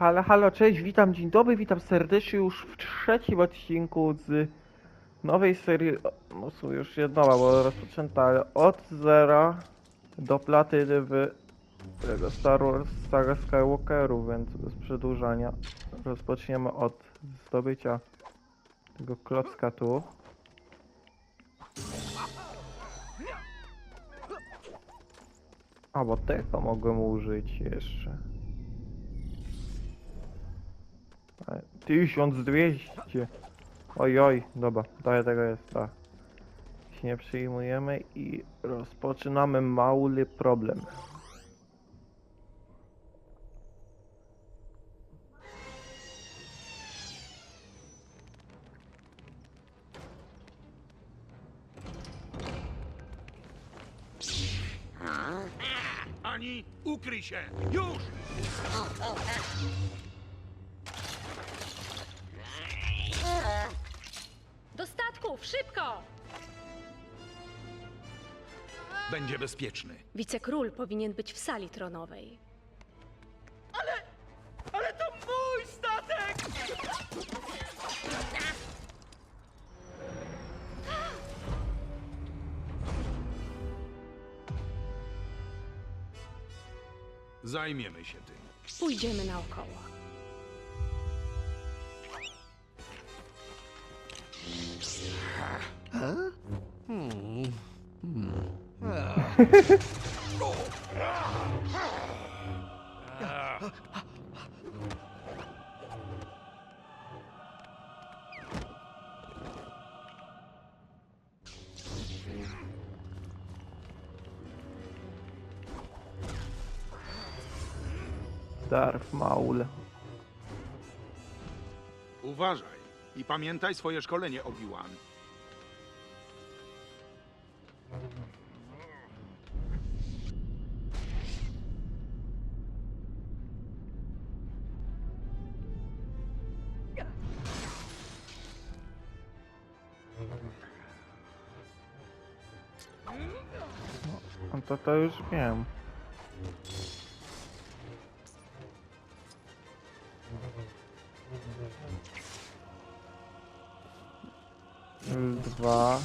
Halo, halo, cześć, witam, dzień dobry, witam serdecznie już w trzecim odcinku z nowej serii, no sumie już jedna, bo rozpoczęta, ale od zera do platyny w tego Star Wars Saga Skywalkerów, więc bez przedłużania rozpoczniemy od zdobycia tego klocka tu. A, bo tego mogłem użyć jeszcze. Ale 1200. Oj, oj, dobra, to tego jest, tak. Nie przyjmujemy i rozpoczynamy mały problem. Ani ukryj się! Już! Będzie bezpieczny. Wicekról powinien być w sali tronowej. Ale to mój statek! Zajmiemy się tym. Pójdziemy naokoło. Darth Maul. Uważaj i pamiętaj swoje szkolenie, Obi-Wan. To to już wiem. Dwa.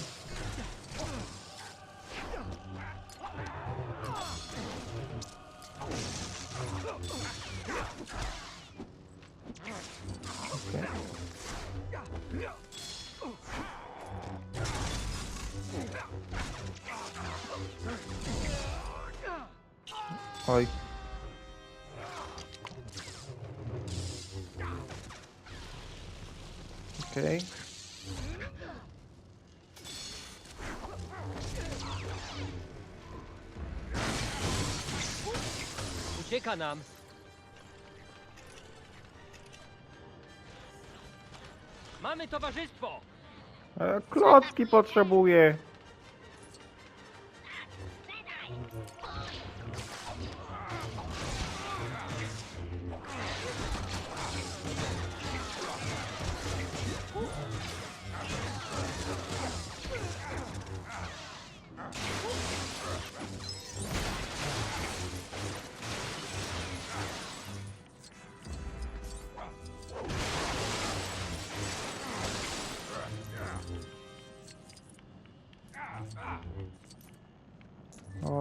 Okej. Ucieka nam. Mamy towarzystwo! E, Klocki potrzebuję.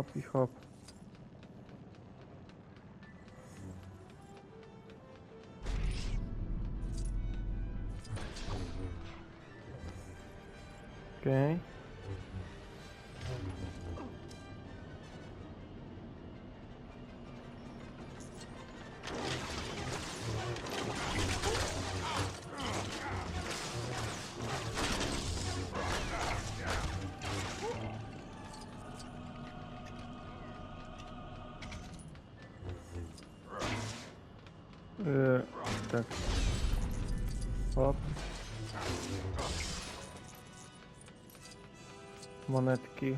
Hop i hop. Yy, tak. Hop. Monetki.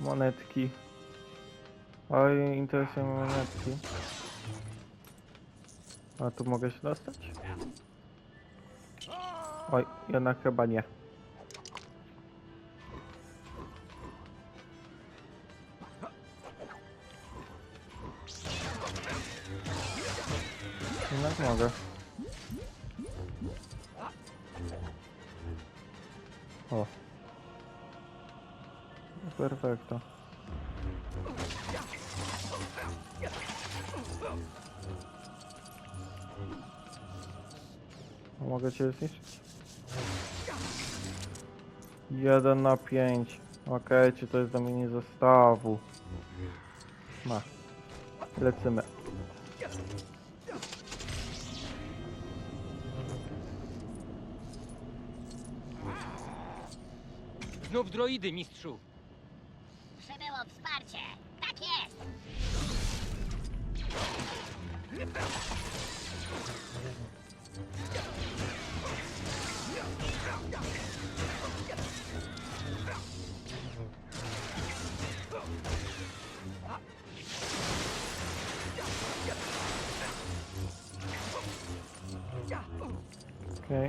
Monetki. Oj, interesują mnie monetki. A tu mogę się dostać? Oj, jednak chyba nie. Mogę. O. Perfekto. Mogę cię zniszczyć? 1 na 5. Okej, czy to jest do mini zestawu? Ma. Lecimy. Droidy, mistrzu. Przybyło wsparcie. Tak jest. Okej.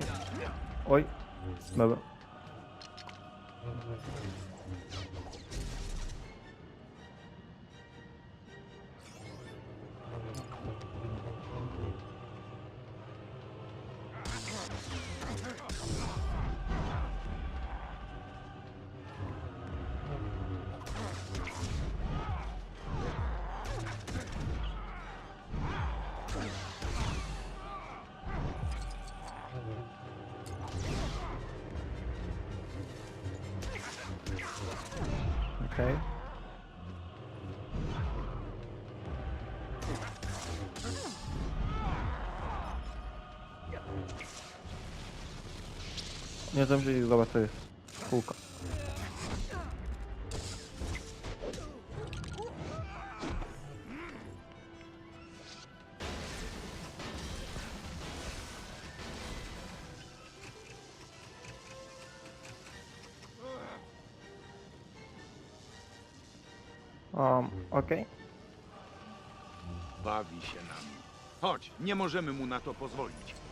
Oj. Dobra. Nie zdążyli zobacz co jest. Kółko. Um, okej. Bawi się nami. Chodź, nie możemy mu na to pozwolić.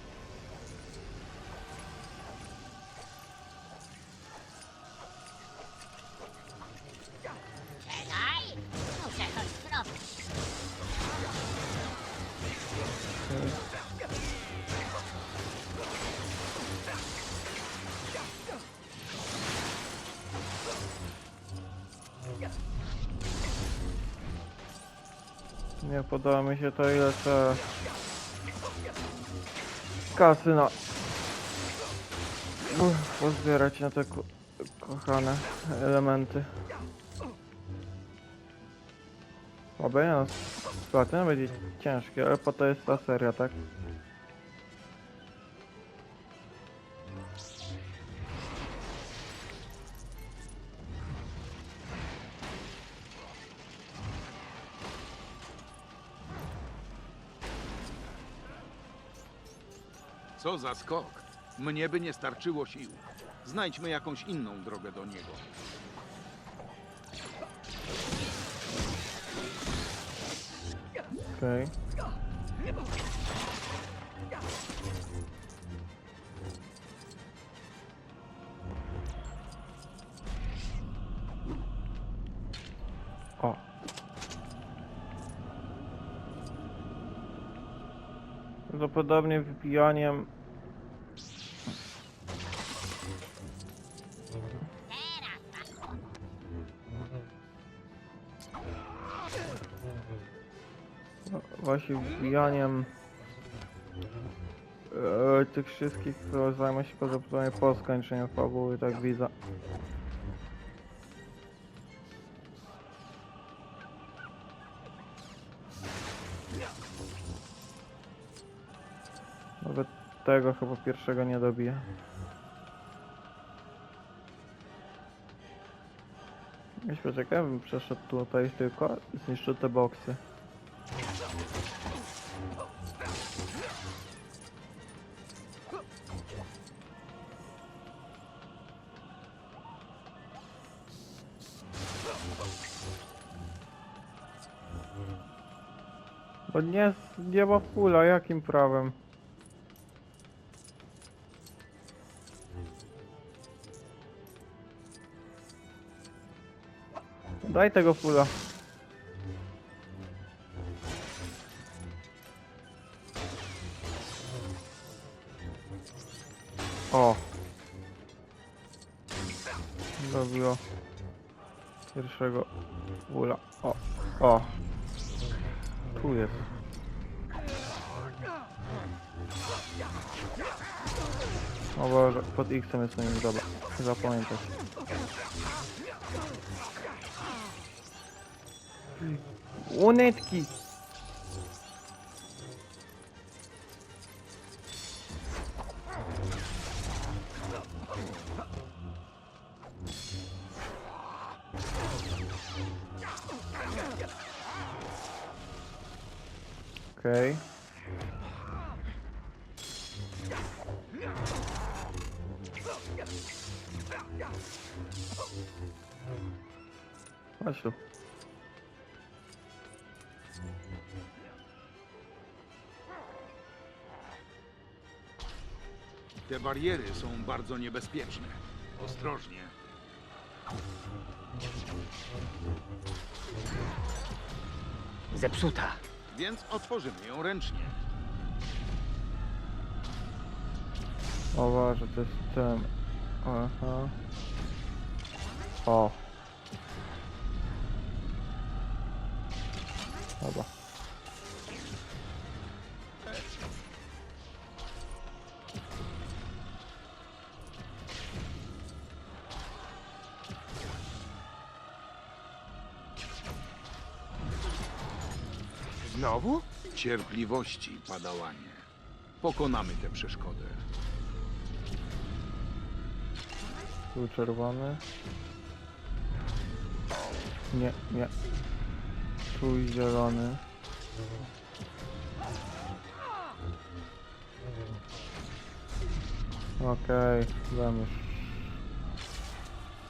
Nie podoba mi się to ile trzeba kasy na Uff, pozbierać na te ko kochane elementy. Oby no, będzie ciężkie, ale po to jest ta seria, tak? Co za skok. Mnie by nie starczyło sił. Znajdźmy jakąś inną drogę do niego. Okej. O. Prawdopodobnie wypijaniem właśnie wbijaniem e, tych wszystkich, które zajmą się prawdopodobnie po skończeniu fabuły, tak widzę. Nawet tego chyba pierwszego nie dobiję. Jeśli poczekaj, bym przeszedł tutaj tylko i zniszczył te boksy. To nie z nieba pula, jakim prawem? Daj tego fula. O. Dobiło. Pierwszego fula. O. Jest. O Boże, pod X jest nim dobra. Łonetki! Okej. Bariery są bardzo niebezpieczne. Ostrożnie. Zepsuta. Więc otworzymy ją ręcznie. O Boże, to jest ten... Aha. O. Dobra. Cierpliwości, padałanie. Pokonamy tę przeszkodę. Tu czerwony. Nie, nie. Tu zielony. Okej, okay, już.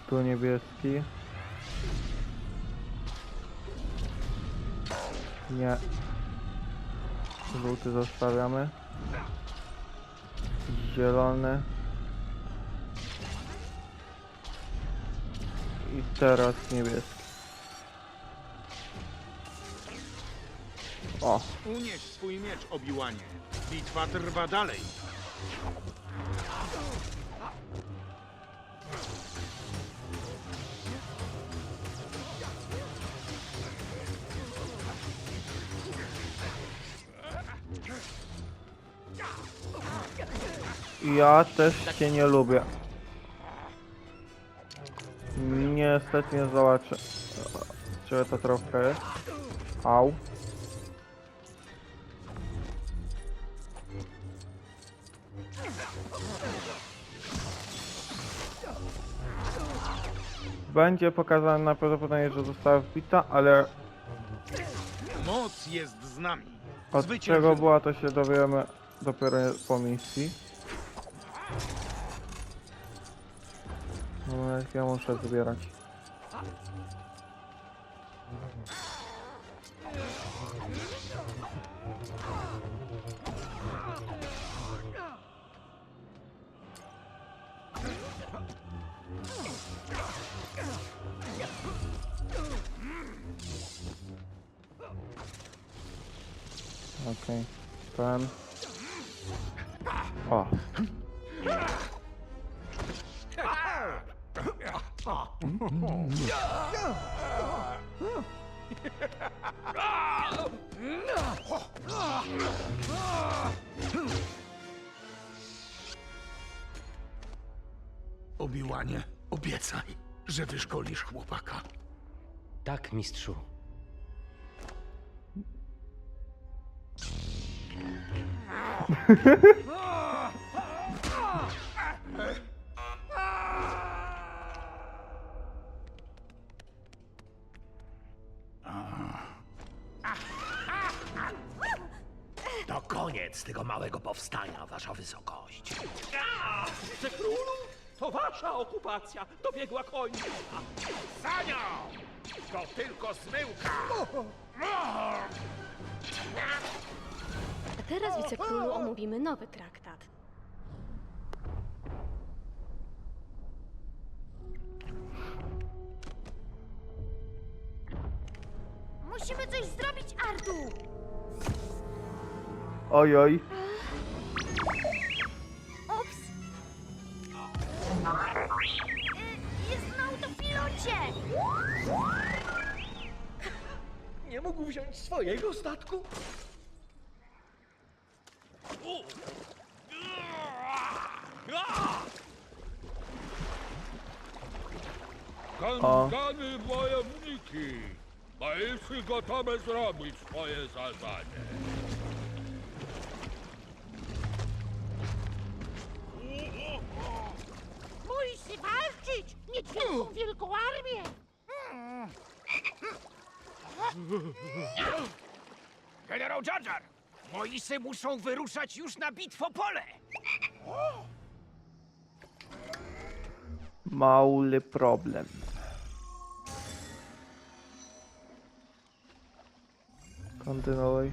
Tu niebieski. Nie. Żółty zostawiamy. Zielony. I teraz niebieski. O, Unieś swój miecz, Obiłanie. Bitwa trwa dalej. Ja też cię nie lubię. Niestety nie zobaczę. Czy to trochę jest? Au. Będzie pokazane najprawdopodobniej, że została wbita, ale Moc jest z nami. od Zwyciężymy. czego była to się dowiemy dopiero po misji. No ja muszę zbierać. Okej, ten. O. Obiłanie, obiecaj, że wyszkolisz chłopaka. Tak, mistrzu. koniec tego małego powstania, wasza wysokość. Królu, to wasza okupacja dobiegła końca. Za nią! To tylko zmyłka! A teraz, wicekrólu, omówimy nowy traktat. Musimy coś zrobić, Artu! Oj, oj. Ups. Jest na autopilocie. Nie mógł wziąć swojego statku? O. Kankany wojowniki! Bajcy gotowe zrobić swoje zadanie. Wielką, wielką armię! Generał Jar Jar! Moisy muszą wyruszać już na bitwopole! Mały problem. Kontynuuj.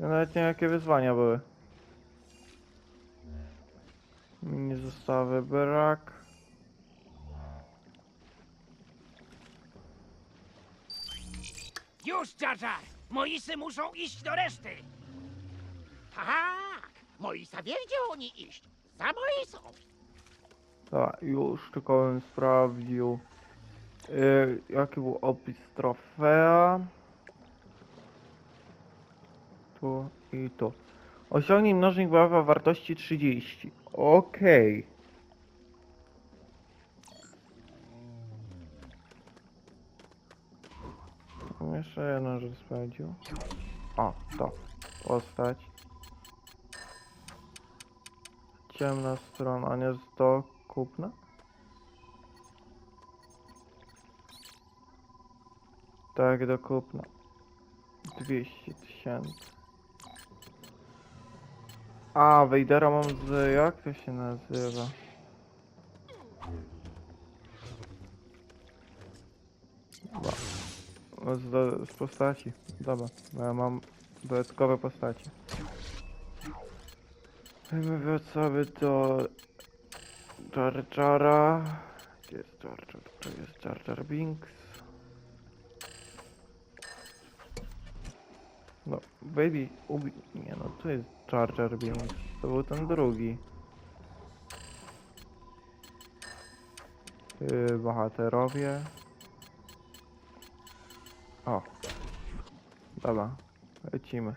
Ja nawet nie wiem jakie wyzwania były. Mini zestawy brak. Już, Jar! Moisy muszą iść do reszty! Tak! Moisa wie, gdzie oni iść. Za Moisą! Tak, już tylko bym sprawdził. Yy, jaki był opis trofea? I tu. Osiągnij mnożnik o wartości 30. Okej. Okay. Jeszcze jedną rzecz sprawdził. O, to. Postać. Ciemna strona, nie jest do kupna? Tak, do kupna. 200 tysięcy. A, Wejdera mam z... jak to się nazywa? Z, do, z postaci. Dobra, ja mam dodatkowe postaci. Weźmy sobie do Jar Jara. Gdzie jest Jar Jar? To jest Jar Jar Binks. No, baby, ubi... Nie no, to jest Jar Jar Binks. To był ten drugi. Yy, bohaterowie. O. Dobra, lecimy.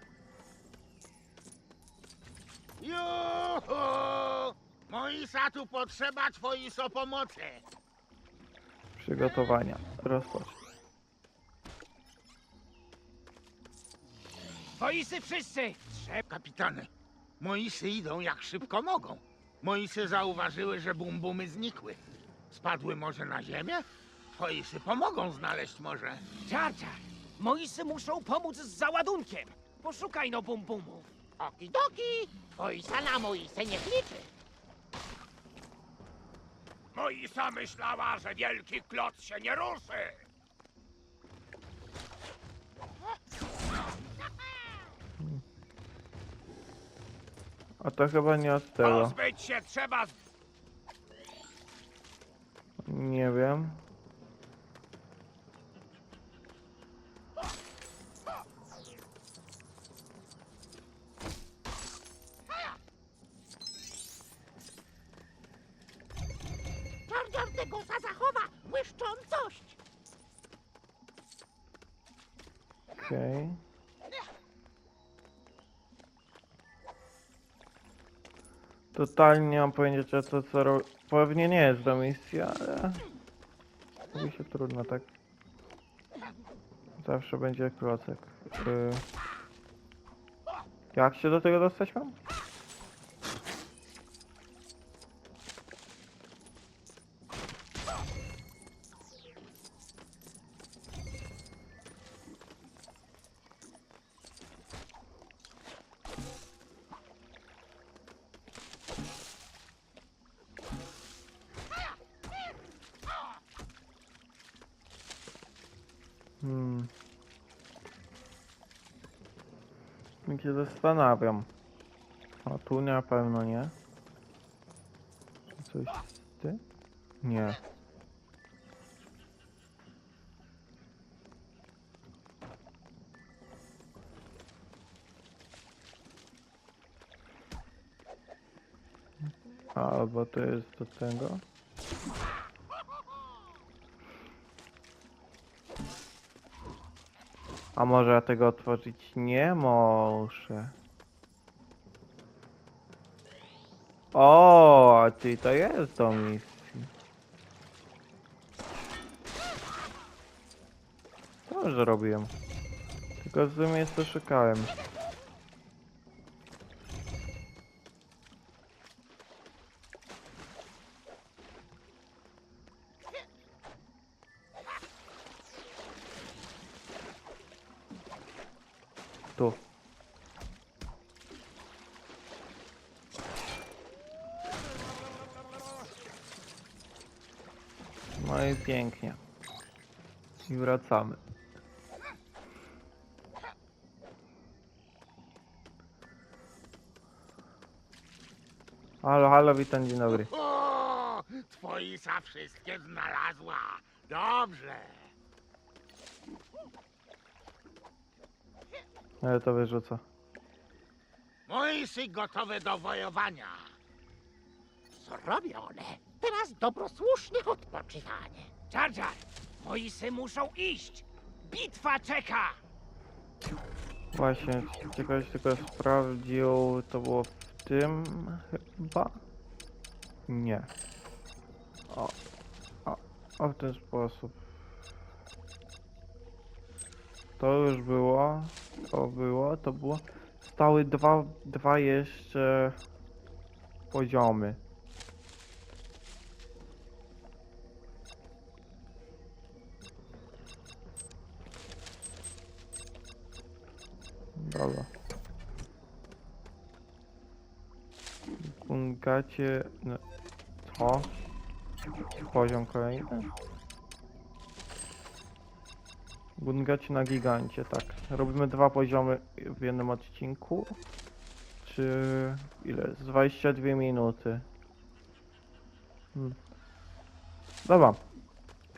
Juhu! Moisa tu potrzeba twojej so pomocy. Przygotowania. Rozpocz. Moisy wszyscy! Trzeba... Kapitany, Moisy idą jak szybko mogą. Moisy zauważyły, że bumbumy znikły. Spadły może na ziemię? Twoisy pomogą znaleźć może. Jar! Moisy muszą pomóc z załadunkiem! Poszukaj no bum bumów! Okidoki! Moisa na Moisę nie liczy. Moisa myślała, że wielki klot się nie ruszy. A to chyba nie od tego. Pozbyć się trzeba z Nie wiem. Jar Jar tego zachowa błyszczącość! Okej. Totalnie nie mam pojęcia co co robi. Pewnie nie jest do misji, ale... Mówi się trudno, tak? Zawsze będzie klocek. Y... Jak się do tego dostać mam? Hmm. Jak się zastanawiam. O, tu na pewno nie. Coś ty? Nie. Albo to jest do tego. A może ja tego otworzyć nie muszę? O, czyli to jest do misji. To już robiłem. Tylko z tym miejscu szukałem. Tu. No i pięknie. I wracamy. Halo, halo, witam, dzień dobry. O, wszystkie znalazła. Dobrze. Ale to wyrzucę. Moisy gotowe do wojowania. Zrobione. Teraz dobrosłuszne odpoczywanie. Jar Jar, Moisy muszą iść. Bitwa czeka. Właśnie, czegoś tylko sprawdził, to było w tym chyba? Nie. O, o, o w ten sposób. To już było, to było, to było. Stały dwa, dwa jeszcze poziomy. Dobra. Gungacie... No, co? Poziom kolejny? Gungacie na gigancie, tak. Robimy dwa poziomy w jednym odcinku. Czy... ile? jest? 22 minuty. Hmm. Dobra.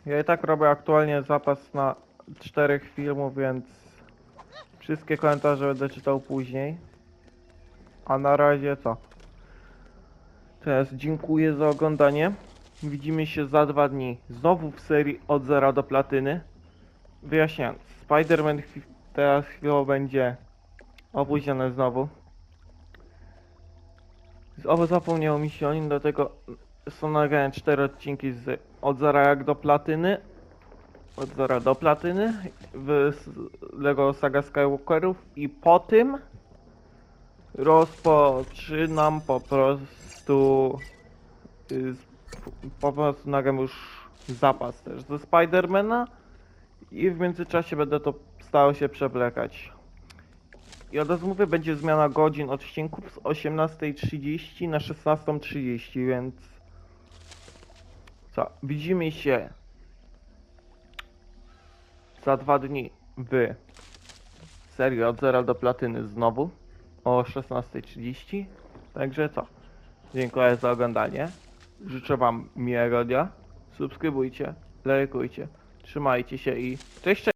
Ja i tak robię aktualnie zapas na czterech filmów, więc Wszystkie komentarze będę czytał później. A na razie co? Teraz dziękuję za oglądanie. Widzimy się za dwa dni. Znowu w serii od zera do platyny. Wyjaśniam. Spider-Man teraz chwilowo będzie opóźniony znowu. Znowu zapomniało mi się o nim, dlatego są nagrane cztery odcinki z od zera jak do platyny od zera do platyny w Lego Saga Skywalkerów i po tym rozpoczynam po prostu y, po prostu nagram już zapas też ze Spidermana i w międzyczasie będę to starał się przewlekać. I od razu mówię, będzie zmiana godzin odcinków z 18.30 na 16.30, więc co, widzimy się za dwa dni w serii od zera do platyny znowu o 16.30. Także co? Dziękuję za oglądanie. Życzę Wam miłego dnia. Subskrybujcie, lajkujcie, trzymajcie się i cześć! cześć.